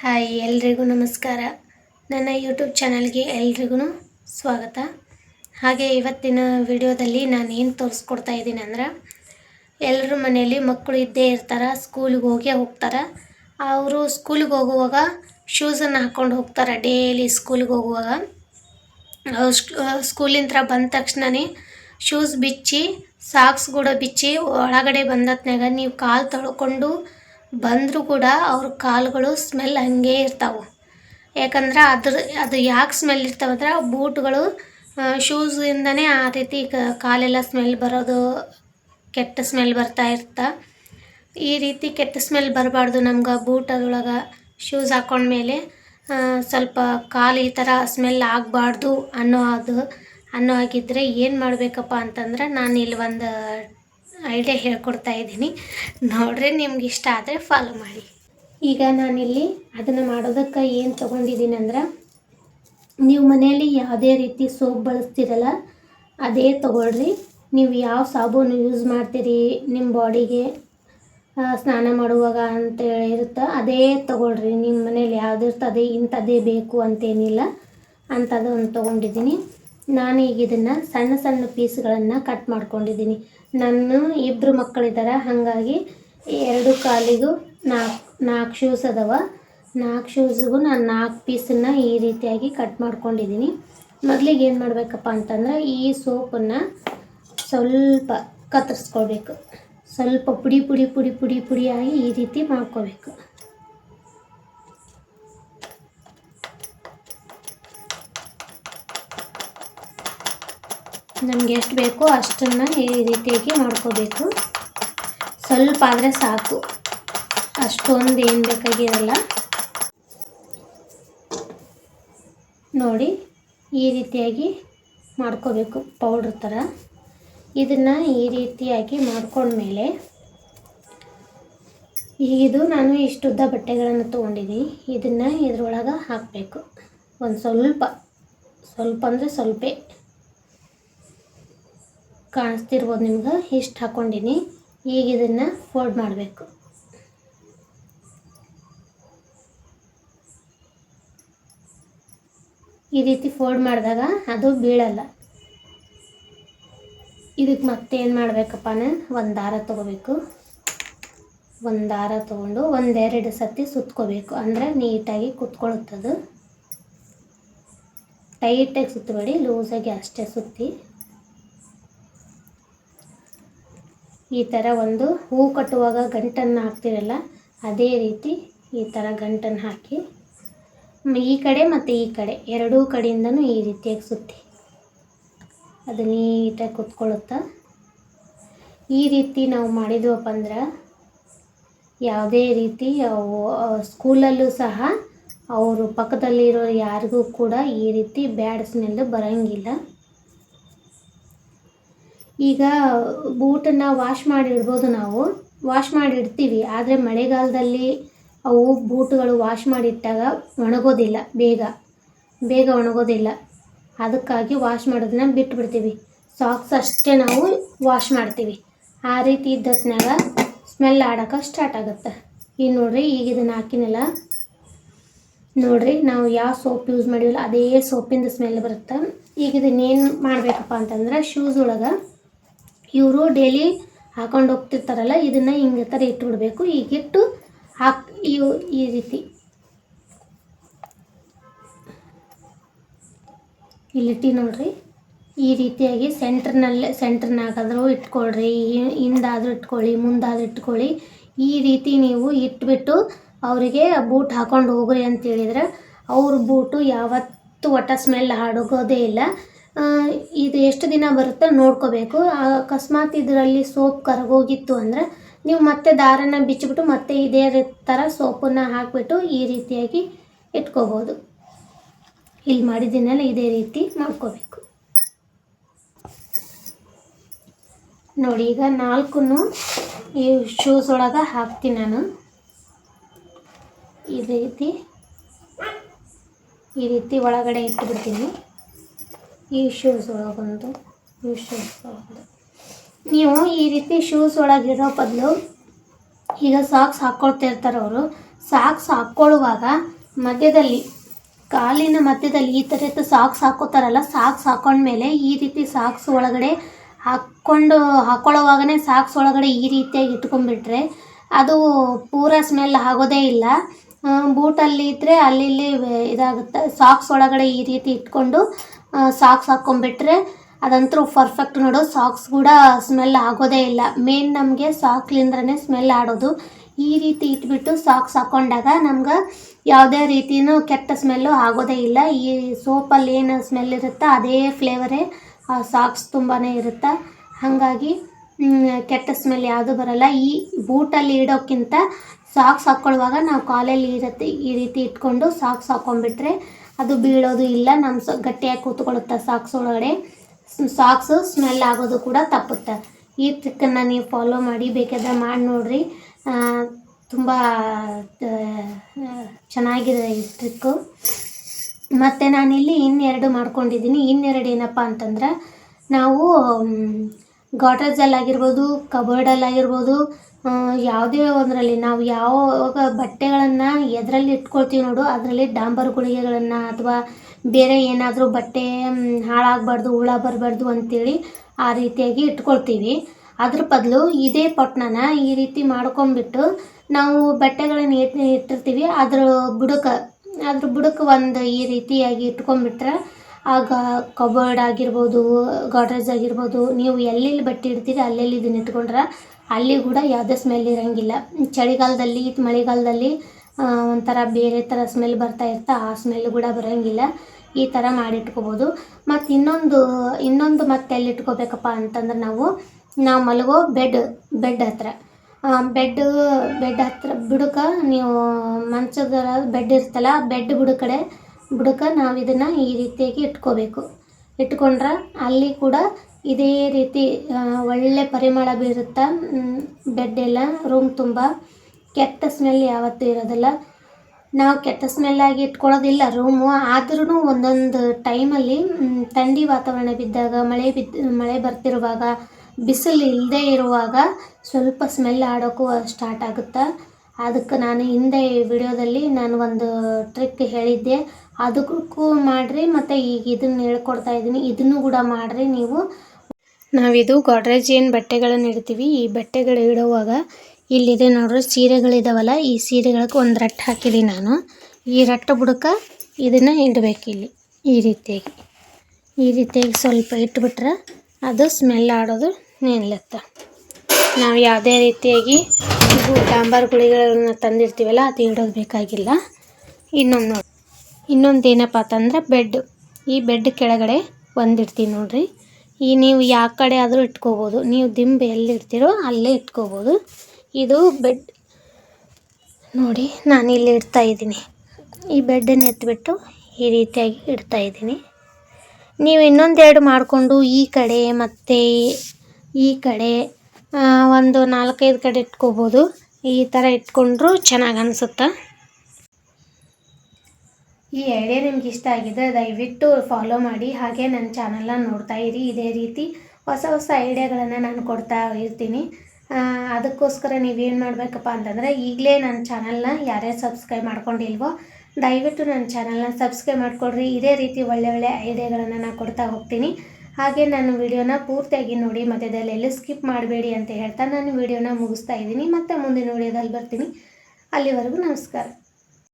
Hi, ಎಲ್ರಿಗೂ ನಮಸ್ಕಾರ. ನನ್ನ ಯೂಟ್ಯೂಬ್ ಚಾನಲ್ಗೆ ಎಲ್ರಿಗೂ ಸ್ವಾಗತ. ಹಾಗೆ ಇವತ್ತಿನ ವಿಡಿಯೋದಲ್ಲಿ ನಾನು ಏನು ತೋರಿಸ್ಕೊಡ್ತಾ ಇದ್ದೀನಿ ಅಂದ್ರೆ ಎಲ್ಲರ ಮನೆಯಲ್ಲಿ ಮಕ್ಕಳು ಇದ್ದೇ ಇರ್ತಾರೆ ಸ್ಕೂಲಿಗೆ ಹೋಗೇ ಹೋಗ್ತಾರೆ. ಅವರು ಸ್ಕೂಲಿಗೆ ಹೋಗುವಾಗ ಶೂಸನ್ನು ಹಾಕ್ಕೊಂಡು ಹೋಗ್ತಾರೆ ಡೈಲಿ ಸ್ಕೂಲಿಗೆ ಹೋಗುವಾಗ. ಸ್ಕೂಲಿಂದ ಬಂದ ತಕ್ಷಣನೇ ಶೂಸ್ ಬಿಚ್ಚಿ ಸಾಕ್ಸ್ ಕೂಡ ಬಿಚ್ಚಿ ಒಳಗಡೆ ಬಂದತ್ನಾಗ ನೀವು ಕಾಲು ತೊಳ್ಕೊಂಡು ಬಂದರೂ ಕೂಡ ಅವ್ರ ಕಾಲುಗಳು ಸ್ಮೆಲ್ ಹಂಗೆ ಇರ್ತಾವೆ. ಯಾಕಂದ್ರೆ ಅದ್ರ, ಅದು ಯಾಕೆ ಸ್ಮೆಲ್ ಇರ್ತಾವಂದ್ರೆ ಬೂಟ್ಗಳು ಶೂಸಿಂದನೇ ಆ ರೀತಿ ಕಾಲೆಲ್ಲ ಸ್ಮೆಲ್ ಬರೋದು, ಕೆಟ್ಟ ಸ್ಮೆಲ್ ಬರ್ತಾ ಇರ್ತಾ. ಈ ರೀತಿ ಕೆಟ್ಟ ಸ್ಮೆಲ್ ಬರಬಾರ್ದು ನಮ್ಗೆ ಬೂಟ್ ಅದ್ರೊಳಗೆ ಶೂಸ್ ಹಾಕ್ಕೊಂಡ್ಮೇಲೆ ಸ್ವಲ್ಪ ಕಾಲು ಈ ಥರ ಸ್ಮೆಲ್ ಆಗಬಾರ್ದು ಅನ್ನೋ ಅದು, ಅನ್ನೋ ಹಾಗಿದ್ರೆ ಏನು ಮಾಡಬೇಕಪ್ಪ ಅಂತಂದ್ರೆ ನಾನು ಇಲ್ಲಿ ಒಂದು ಐಡಿಯಾ ಹೇಳ್ಕೊಡ್ತಾ ಇದ್ದೀನಿ. ನೋಡ್ರಿ ನಿಮ್ಗೆ ಇಷ್ಟ ಆದರೆ ಫಾಲೋ ಮಾಡಿ. ಈಗ ನಾನಿಲ್ಲಿ ಅದನ್ನು ಮಾಡೋದಕ್ಕೆ ಏನು ತೊಗೊಂಡಿದ್ದೀನಿ ಅಂದ್ರೆ, ನೀವು ಮನೆಯಲ್ಲಿ ಯಾವುದೇ ರೀತಿ ಸೋಪ್ ಬಳಸ್ತೀರಲ್ಲ, ಅದೇ ತೊಗೊಳ್ರಿ. ನೀವು ಯಾವ ಸಾಬೂನು ಯೂಸ್ ಮಾಡ್ತೀರಿ ನಿಮ್ಮ ಬಾಡಿಗೆ ಸ್ನಾನ ಮಾಡುವಾಗ ಅಂತ ಇರುತ್ತೆ, ಅದೇ ತೊಗೊಳ್ರಿ. ನಿಮ್ಮ ಮನೇಲಿ ಯಾವುದಿರ್ತದೆ ಇಂಥದ್ದೇ ಬೇಕು ಅಂತೇನಿಲ್ಲ. ಅಂಥದ್ದು ಒಂದು ತೊಗೊಂಡಿದ್ದೀನಿ. ನಾನು ಈಗ ಇದನ್ನು ಸಣ್ಣ ಸಣ್ಣ ಪೀಸ್ಗಳನ್ನು ಕಟ್ ಮಾಡ್ಕೊಂಡಿದ್ದೀನಿ. ನನ್ನ ಇಬ್ಬರು ಮಕ್ಕಳಿದ್ದಾರೆ ಹಾಗಾಗಿ ಎರಡು ಕಾಲಿಗೂ ನಾಲ್ಕು ನಾಲ್ಕು ಶೂಸ್ ಅದಾವ. ನಾಲ್ಕು ಶೂಸ್ಗೂ ನಾನು ನಾಲ್ಕು ಪೀಸನ್ನು ಈ ರೀತಿಯಾಗಿ ಕಟ್ ಮಾಡ್ಕೊಂಡಿದ್ದೀನಿ. ಮೊದಲಿಗೆ ಏನು ಮಾಡಬೇಕಪ್ಪ ಅಂತಂದ್ರೆ ಈ ಸೋಪನ್ನು ಸ್ವಲ್ಪ ಕತ್ತರಿಸ್ಕೊಳ್ಬೇಕು ಸ್ವಲ್ಪ ಪುಡಿ ಪುಡಿ ಪುಡಿ ಪುಡಿ ಪುಡಿಯಾಗಿ ಈ ರೀತಿ ಮಾಡ್ಕೋಬೇಕು. ನಮಗೆ ಎಷ್ಟು ಬೇಕೋ ಅಷ್ಟನ್ನು ಈ ರೀತಿಯಾಗಿ ಮಾಡ್ಕೋಬೇಕು. ಸ್ವಲ್ಪ ಆದರೆ ಸಾಕು. ಅಷ್ಟೊಂದು ಏನು ಬೇಕಾಗಿರಲ್ಲ. ನೋಡಿ, ಈ ರೀತಿಯಾಗಿ ಮಾಡ್ಕೋಬೇಕು ಪೌಡ್ರ್ ಥರ. ಇದನ್ನು ಈ ರೀತಿಯಾಗಿ ಮಾಡ್ಕೊಂಡ್ಮೇಲೆ, ಇದು ನಾನು ಇಷ್ಟುದ್ದ ಬಟ್ಟೆಗಳನ್ನು ತೊಗೊಂಡಿದ್ದೀನಿ. ಇದನ್ನು ಇದ್ರೊಳಗೆ ಹಾಕಬೇಕು. ಒಂದು ಸ್ವಲ್ಪ ಸ್ವಲ್ಪ ಅಂದರೆ ಸ್ವಲ್ಪ. ಕಾಣಿಸ್ತಿರ್ಬೋದು ನಿಮ್ಗೆ. ಇಷ್ಟು ಹಾಕ್ಕೊಂಡಿನಿ ಈಗ ಇದನ್ನು ಫೋಲ್ಡ್ ಮಾಡಬೇಕು. ಈ ರೀತಿ ಫೋಲ್ಡ್ ಮಾಡಿದಾಗ ಅದು ಬೀಳಲ್ಲ. ಇದಕ್ಕೆ ಮತ್ತೆ ಏನು ಮಾಡಬೇಕಪ್ಪ ಒಂದು ದಾರ ತೊಗೋಬೇಕು. ಒಂದು ದಾರ ತೊಗೊಂಡು ಒಂದೆರಡು ಸತಿ ಸುತ್ಕೋಬೇಕು. ಅಂದರೆ ನೀಟಾಗಿ ಕುತ್ಕೊಳ್ಳುತ್ತದು. ಟೈಟಾಗಿ ಸುತ್ತಬೇಡಿ. ಲೂಸಾಗಿ ಅಷ್ಟೇ ಸುತ್ತಿ. ಈ ಥರ ಒಂದು ಹೂ ಕಟ್ಟುವಾಗ ಗಂಟನ್ನು ಹಾಕ್ತಿರಲ್ಲ, ಅದೇ ರೀತಿ ಈ ಥರ ಗಂಟನ್ನು ಹಾಕಿ ಈ ಕಡೆ ಮತ್ತು ಈ ಕಡೆ, ಎರಡೂ ಕಡೆಯಿಂದನೂ ಈ ರೀತಿಯಾಗಿ ಸುತ್ತಿ. ಅದು ನೀಟಾಗಿ ಕುತ್ಕೊಳ್ಳುತ್ತಾ. ಈ ರೀತಿ ನಾವು ಮಾಡಿದ್ವಪ್ಪ ಅಂದ್ರೆ, ಯಾವುದೇ ರೀತಿ ಸ್ಕೂಲಲ್ಲೂ ಸಹ ಅವರು ಪಕ್ಕದಲ್ಲಿರೋ ಯಾರಿಗೂ ಕೂಡ ಈ ರೀತಿ ಬ್ಯಾಡ್ ಸ್ಮೆಲ್ ಬರೋಂಗಿಲ್ಲ. ಈಗ ಬೂಟನ್ನು ವಾಶ್ ಮಾಡಿ ಇಡ್ಬೋದು ನಾವು. ವಾಶ್ ಮಾಡಿ ಇಡ್ತೀವಿ ಆದರೆ ಮಳೆಗಾಲದಲ್ಲಿ ಅವು ಬೂಟುಗಳು ವಾಶ್ ಮಾಡಿಟ್ಟಾಗ ಒಣಗೋದಿಲ್ಲ, ಬೇಗ. ಬೇಗ ಒಣಗೋದಿಲ್ಲ. ಅದಕ್ಕಾಗಿ ವಾಶ್ ಮಾಡೋದನ್ನ ಬಿಟ್ಬಿಡ್ತೀವಿ. ಸಾಕ್ಸ್ ಅಷ್ಟೇ ನಾವು ವಾಶ್ ಮಾಡ್ತೀವಿ. ಆ ರೀತಿ ಇದ್ದತ್ನಾಗ ಸ್ಮೆಲ್ ಆಡೋಕೆ ಸ್ಟಾರ್ಟ್ ಆಗುತ್ತೆ. ಈಗ ನೋಡಿರಿ, ಈಗ ಇದನ್ನು ಹಾಕಿನಲ್ಲ. ನೋಡಿರಿ, ನಾವು ಯಾವ ಸೋಪ್ ಯೂಸ್ ಮಾಡಿವಲ್ಲ ಅದೇ ಸೋಪಿಂದ ಸ್ಮೆಲ್ ಬರುತ್ತೆ. ಈಗ ಇದನ್ನೇನು ಮಾಡಬೇಕಪ್ಪ ಅಂತಂದ್ರೆ ಶೂಸ್ ಒಳಗೆ ಇವರು ಡೈಲಿ ಹಾಕೊಂಡು ಹೋಗ್ತಿರ್ತಾರಲ್ಲ, ಇದನ್ನು ಹಿಂಗೆ ಥರ ಇಟ್ಬಿಡ್ಬೇಕು ಈಗಿಟ್ಟು ಹಾಕ್, ಇವು, ಈ ರೀತಿ. ಇಲ್ಲಿಟ್ಟು ನೋಡ್ರಿ. ಈ ರೀತಿಯಾಗಿ ಸೆಂಟ್ರ್ನಲ್ಲೇ ಸೆಂಟ್ರ್ನಾಗಾದರೂ ಇಟ್ಕೊಳ್ರಿ. ಹಿಂದಾದರೂ ಇಟ್ಕೊಳ್ಳಿ, ಮುಂದಾದರೂ ಇಟ್ಕೊಳ್ಳಿ. ಈ ರೀತಿ ನೀವು ಇಟ್ಬಿಟ್ಟು ಅವರಿಗೆ ಬೂಟ್ ಹಾಕೊಂಡು ಹೋಗ್ರಿ ಅಂತ ಹೇಳಿದ್ರೆ ಅವ್ರ ಬೂಟು ಯಾವತ್ತೂ ಒಟ್ಟ ಸ್ಮೆಲ್ ಹಾಡೋಗೋದೇ ಇಲ್ಲ. ಇದು ಎಷ್ಟು ದಿನ ಬರುತ್ತೋ ನೋಡ್ಕೋಬೇಕು. ಅಕಸ್ಮಾತ್ ಇದರಲ್ಲಿ ಸೋಪ್ ಕರಗೋಗಿತ್ತು ಅಂದರೆ ನೀವು ಮತ್ತೆ ದಾರನ ಬಿಚ್ಚಿಬಿಟ್ಟು ಮತ್ತೆ ಇದೇ ಥರ ಸೋಪನ್ನು ಹಾಕಿಬಿಟ್ಟು ಈ ರೀತಿಯಾಗಿ ಇಟ್ಕೋಬೋದು. ಇಲ್ಲಿ ಮಾಡಿದ್ದೀನಲ್ಲ ಇದೇ ರೀತಿ ಮಾಡ್ಕೋಬೇಕು. ನೋಡಿ, ಈಗ ನಾಲ್ಕು ಈ ಶೂಸ್ ಒಳಗೆ ಹಾಕ್ತೀನಿ ನಾನು. ಈ ರೀತಿ ಈ ರೀತಿ ಒಳಗಡೆ ಇಟ್ಬಿಡ್ತೀನಿ. ಈ ಶೂಸ್ ಒಳಗೊಂದು, ಈ ಶೂಸ್ ಒಳಗೊಂದು. ನೀವು ಈ ರೀತಿ ಶೂಸ್ ಒಳಗಿರೋ ಬದಲು ಈಗ ಸಾಕ್ಸ್ ಹಾಕ್ಕೊಳ್ತಿರ್ತಾರೆ ಅವರು. ಸಾಕ್ಸ್ ಹಾಕ್ಕೊಳ್ಳುವಾಗ ಮಧ್ಯದಲ್ಲಿ, ಕಾಲಿನ ಮಧ್ಯದಲ್ಲಿ ಈ ಥರದ್ದು ಸಾಕ್ಸ್ ಹಾಕೋತಾರಲ್ಲ ಸಾಕ್ಸ್ ಹಾಕೊಂಡ್ಮೇಲೆ ಈ ರೀತಿ ಸಾಕ್ಸ್ ಒಳಗಡೆ ಹಾಕ್ಕೊಂಡು, ಹಾಕೊಳ್ಳೋವಾಗನೇ ಸಾಕ್ಸ್ ಒಳಗಡೆ ಈ ರೀತಿಯಾಗಿ ಇಟ್ಕೊಂಡ್ಬಿಟ್ರೆ ಅದು ಪೂರ ಸ್ಮೆಲ್ ಆಗೋದೇ ಇಲ್ಲ. ಬೂಟಲ್ಲಿ ಇದ್ದರೆ ಅಲ್ಲಿ ಇಲ್ಲಿ ಇದಾಗುತ್ತೆ. ಸಾಕ್ಸ್ ಒಳಗಡೆ ಈ ರೀತಿ ಇಟ್ಕೊಂಡು ಸಾಕ್ಸ್ ಹಾಕ್ಕೊಂಬಿಟ್ರೆ ಅದಂತೂ ಪರ್ಫೆಕ್ಟ್ ನೋಡು. ಸಾಕ್ಸ್ ಕೂಡ ಸ್ಮೆಲ್ ಆಗೋದೇ ಇಲ್ಲ. ಮೇನ್ ನಮಗೆ ಸಾಕ್ಲಿಂದ್ರೇ ಸ್ಮೆಲ್ ಆಡೋದು. ಈ ರೀತಿ ಇಟ್ಬಿಟ್ಟು ಸಾಕ್ಸ್ ಹಾಕ್ಕೊಂಡಾಗ ನಮ್ಗೆ ಯಾವುದೇ ರೀತಿಯೂ ಕೆಟ್ಟ ಸ್ಮೆಲ್ಲು ಆಗೋದೇ ಇಲ್ಲ. ಈ ಸೋಪಲ್ಲಿ ಏನು ಸ್ಮೆಲ್ ಇರುತ್ತೋ ಅದೇ ಫ್ಲೇವರೇ ಆ ಸಾಕ್ಸ್ ತುಂಬಾ ಇರುತ್ತೆ? ಹಾಗಾಗಿ ಕೆಟ್ಟ ಸ್ಮೆಲ್ ಯಾವುದು ಬರಲ್ಲ. ಈ ಬೂಟಲ್ಲಿ ಇಡೋಕ್ಕಿಂತ ಸಾಕ್ಸ್ ಹಾಕ್ಕೊಳ್ಳುವಾಗ ನಾವು ಕಾಲಲ್ಲಿ ಇರುತ್ತೆ ಈ ರೀತಿ ಇಟ್ಕೊಂಡು ಸಾಕ್ಸ್ ಹಾಕ್ಕೊಂಡ್ಬಿಟ್ರೆ ಅದು ಬೀಳೋದು ಇಲ್ಲ ನಮ್ಮ ಸ, ಗಟ್ಟಿಯಾಗಿ ಕೂತ್ಕೊಳ್ಳುತ್ತೆ ಸಾಕ್ಸ್ ಒಳಗಡೆ. ಸಾಕ್ಸು ಸ್ಮೆಲ್ ಆಗೋದು ಕೂಡ ತಪ್ಪುತ್ತೆ. ಈ ಟ್ರಿಕ್ಕನ್ನು ನೀವು ಫಾಲೋ ಮಾಡಿ, ಬೇಕಾದ್ರೆ ಮಾಡಿ ನೋಡಿರಿ. ತುಂಬ ಚೆನ್ನಾಗಿದೆ ಈ ಟ್ರಿಕ್ಕು ಮತ್ತು ನಾನಿಲ್ಲಿ ಇನ್ನೆರಡು ಮಾಡ್ಕೊಂಡಿದ್ದೀನಿ. ಇನ್ನೆರಡು ಏನಪ್ಪ ಅಂತಂದ್ರೆ, ನಾವು ಗಾಡ್ರೇಜಲ್ಲಾಗಿರ್ಬೋದು ಕಬೋರ್ಡಲ್ಲಾಗಿರ್ಬೋದು ಯಾವುದೇ ಒಂದರಲ್ಲಿ ನಾವು ಯಾವಾಗ ಬಟ್ಟೆಗಳನ್ನು ಎದರಲ್ಲಿ ಇಟ್ಕೊಳ್ತೀವಿ ನೋಡು, ಅದರಲ್ಲಿ ಡಾಂಬರ್ ಗುಳಿಗೆಗಳನ್ನು ಅಥವಾ ಬೇರೆ ಏನಾದರೂ ಬಟ್ಟೆ ಹಾಳಾಗಬಾರ್ದು, ಹುಳ ಬರಬಾರ್ದು ಅಂತೇಳಿ ಆ ರೀತಿಯಾಗಿ ಇಟ್ಕೊಳ್ತೀವಿ. ಅದ್ರ ಬದಲು ಇದೇ ಪೊಟ್ನನ ಈ ರೀತಿ ಮಾಡ್ಕೊಂಬಿಟ್ಟು ನಾವು ಬಟ್ಟೆಗಳನ್ನ ಇಟ್, ಇಟ್ಟಿರ್ತೀವಿ. ಅದ್ರ ಬುಡಕ, ಅದ್ರ ಬುಡಕ್ಕೆ ಒಂದು ಈ ರೀತಿಯಾಗಿ ಇಟ್ಕೊಂಡ್ಬಿಟ್ರೆ ಆಗ ಕಬೋರ್ಡ್ ಆಗಿರ್ಬೋದು, ಗಾಡ್ರೇಜ್ ಆಗಿರ್ಬೋದು, ನೀವು ಎಲ್ಲೆಲ್ಲಿ ಬಟ್ಟೆ ಇಡ್ತೀರಿ ಅಲ್ಲೆಲ್ಲಿ ಇದನ್ನ ಇಟ್ಕೊಂಡ್ರೆ ಅಲ್ಲಿ ಕೂಡ ಯಾವುದೇ ಸ್ಮೆಲ್ ಇರೋಂಗಿಲ್ಲ. ಚಳಿಗಾಲದಲ್ಲಿ, ಮಳೆಗಾಲದಲ್ಲಿ ಒಂಥರ ಬೇರೆ ಥರ ಸ್ಮೆಲ್ ಬರ್ತಾ ಇರ್ತಾ, ಆ ಸ್ಮೆಲ್ ಕೂಡ ಬರೋಂಗಿಲ್ಲ. ಈ ಥರ ಮಾಡಿಟ್ಕೋಬೋದು. ಮತ್ತು ಇನ್ನೊಂದು ಇನ್ನೊಂದು ಮತ್ತೆ ಎಲ್ಲಿ ಇಟ್ಕೋಬೇಕಪ್ಪ ಅಂತಂದ್ರೆ ನಾವು ನಾವು ಮಲಗೋ ಬೆಡ್ ಬೆಡ್ ಹತ್ರ. ಬೆಡ್ ಬೆಡ್ ಹತ್ರ ಬುಡಕ ನೀವು ಮಂಚದ ಬೆಡ್ ಇರ್ತಲ್ಲ ಬೆಡ್ ಬುಡಕಡೆ ಬುಡಕ ನಾವು ಇದನ್ನು ಈ ರೀತಿಯಾಗಿ ಇಟ್ಕೋಬೇಕು. ಇಟ್ಕೊಂಡ್ರೆ ಅಲ್ಲಿ ಕೂಡ ಇದೇ ರೀತಿ ಒಳ್ಳೆ ಪರಿಮಳ ಬೀರುತ್ತಾ ಬೆಡ್ ಎಲ್ಲ ರೂಮ್ ತುಂಬ ಕೆಟ್ಟ ಸ್ಮೆಲ್ ಯಾವತ್ತೂ ಇರೋದಿಲ್ಲ. ನಾವು ಕೆಟ್ಟ ಸ್ಮೆಲ್ಲಾಗಿ ಇಟ್ಕೊಳ್ಳೋದಿಲ್ಲ ರೂಮು ಆದ್ರೂ ಒಂದೊಂದು ಟೈಮಲ್ಲಿ ಥಂಡಿ ವಾತಾವರಣ ಬಿದ್ದಾಗ, ಮಳೆ ಬಿದ್ದ ಮಳೆ ಬರ್ತಿರುವಾಗ, ಬಿಸಿಲು ಇಲ್ಲದೆ ಇರುವಾಗ ಸ್ವಲ್ಪ ಸ್ಮೆಲ್ ಆಡೋಕ್ಕೂ ಸ್ಟಾರ್ಟ್ ಆಗುತ್ತೆ. ಅದಕ್ಕೆ ನಾನು ಹಿಂದೆ ವಿಡಿಯೋದಲ್ಲಿ ನಾನು ಒಂದು ಟ್ರಿಕ್ ಹೇಳಿದ್ದೆ. ಅದಕ್ಕೂ ಮಾಡಿರಿ, ಮತ್ತು ಈಗ ಇದನ್ನು ಹೇಳ್ಕೊಡ್ತಾ ಇದ್ದೀನಿ. ಇದನ್ನು ಕೂಡ ಮಾಡಿರಿ ನೀವು. ನಾವಿದು ಗಾಡ್ರೇಜ್ ಏನು ಬಟ್ಟೆಗಳನ್ನು ಇಡ್ತೀವಿ. ಈ ಬಟ್ಟೆಗಳು ಇಡುವಾಗ ಇಲ್ಲಿದೆ ನೋಡ್ರಿ ಸೀರೆಗಳಿದಾವಲ್ಲ, ಈ ಸೀರೆಗಳಿಗೆ ಒಂದು ರಟ್ಟು ಹಾಕಿದ್ದೀನಿ ನಾನು. ಈ ರಟ್ಟು ಬುಡಕ ಇದನ್ನು ಇಡಬೇಕು ಇಲ್ಲಿ, ಈ ರೀತಿಯಾಗಿ. ಈ ರೀತಿಯಾಗಿ ಸ್ವಲ್ಪ ಇಟ್ಬಿಟ್ರೆ ಅದು ಸ್ಮೆಲ್ ಆಡೋದು ನಿಲ್ಲುತ್ತೆ ನಾವು ಯಾವುದೇ ರೀತಿಯಾಗಿ ಡಾಂಬಾರ್ ಗುಳಿಗಳನ್ನ ತಂದಿರ್ತೀವಲ್ಲ, ಅದು ಇಡೋದು ಬೇಕಾಗಿಲ್ಲ. ಇನ್ನೊಂದು ನೋಡಿ ಇನ್ನೊಂದು ಏನಪ್ಪ ಅಂತಂದ್ರೆ ಬೆಡ್. ಈ ಬೆಡ್ ಕೆಳಗಡೆ ಒಂದಿಡ್ತೀವಿ ನೋಡ್ರಿ. ಈ ನೀವು ಯಾವ ಕಡೆ ಆದರೂ ಇಟ್ಕೋಬೋದು. ನೀವು ದಿಂಬು ಎಲ್ಲಿರ್ತೀರೋ ಅಲ್ಲೇ ಇಟ್ಕೋಬೋದು. ಇದು ಬೆಡ್, ನೋಡಿ, ನಾನು ಇಲ್ಲಿ ಇಡ್ತಾ ಇದ್ದೀನಿ. ಈ ಬೆಡ್ಡನ್ನು ಎತ್ತಿಬಿಟ್ಟು ಈ ರೀತಿಯಾಗಿ ಇಡ್ತಾ ಇದ್ದೀನಿ. ನೀವು ಇನ್ನೊಂದೆರಡು ಮಾಡಿಕೊಂಡು ಈ ಕಡೆ ಮತ್ತು ಈ ಕಡೆ ಒಂದು ನಾಲ್ಕೈದು ಕಡೆ ಇಟ್ಕೋಬೋದು. ಈ ಥರ ಇಟ್ಕೊಂಡ್ರೂ ಚೆನ್ನಾಗಿ ಅನಿಸುತ್ತೆ? ಈ ಐಡಿಯಾ ನಿಮ್ಗೆ ಇಷ್ಟ ಆಗಿದೆ ದಯವಿಟ್ಟು ಫಾಲೋ ಮಾಡಿ. ಹಾಗೆ ನನ್ನ ಚಾನಲ್ನ ನೋಡ್ತಾ ಇರಿ. ಇದೇ ರೀತಿ ಹೊಸ ಹೊಸ ಐಡಿಯಾಗಳನ್ನು ನಾನು ಕೊಡ್ತಾ ಇರ್ತೀನಿ. ಅದಕ್ಕೋಸ್ಕರ ನೀವೇನು ಮಾಡಬೇಕಪ್ಪ ಅಂತಂದರೆ ಈಗಲೇ ನನ್ನ ಚಾನಲ್ನ ಯಾರ್ಯಾರು ಸಬ್ಸ್ಕ್ರೈಬ್ ಮಾಡ್ಕೊಂಡಿಲ್ವೋ ದಯವಿಟ್ಟು ನನ್ನ ಚಾನಲ್ನ ಸಬ್ಸ್ಕ್ರೈಬ್ ಮಾಡಿಕೊಡ್ರಿ. ಇದೇ ರೀತಿ ಒಳ್ಳೆ ಒಳ್ಳೆ ಐಡಿಯಾಗಳನ್ನು ನಾನು ಕೊಡ್ತಾ ಹೋಗ್ತೀನಿ. ಹಾಗೆ ನಾನು ವಿಡಿಯೋನ ಪೂರ್ತಿಯಾಗಿ ನೋಡಿ, ಮಧ್ಯದಲ್ಲಿ ಎಲ್ಲೂ ಸ್ಕಿಪ್ ಮಾಡಬೇಡಿ ಅಂತ ಹೇಳ್ತಾ ನಾನು ವಿಡಿಯೋನ ಮುಗಿಸ್ತಾ ಇದ್ದೀನಿ. ಮತ್ತೆ ಮುಂದಿನ ವಿಡಿಯೋದಲ್ಲಿ ಬರ್ತೀನಿ. ಅಲ್ಲಿವರೆಗೂ ನಮಸ್ಕಾರ.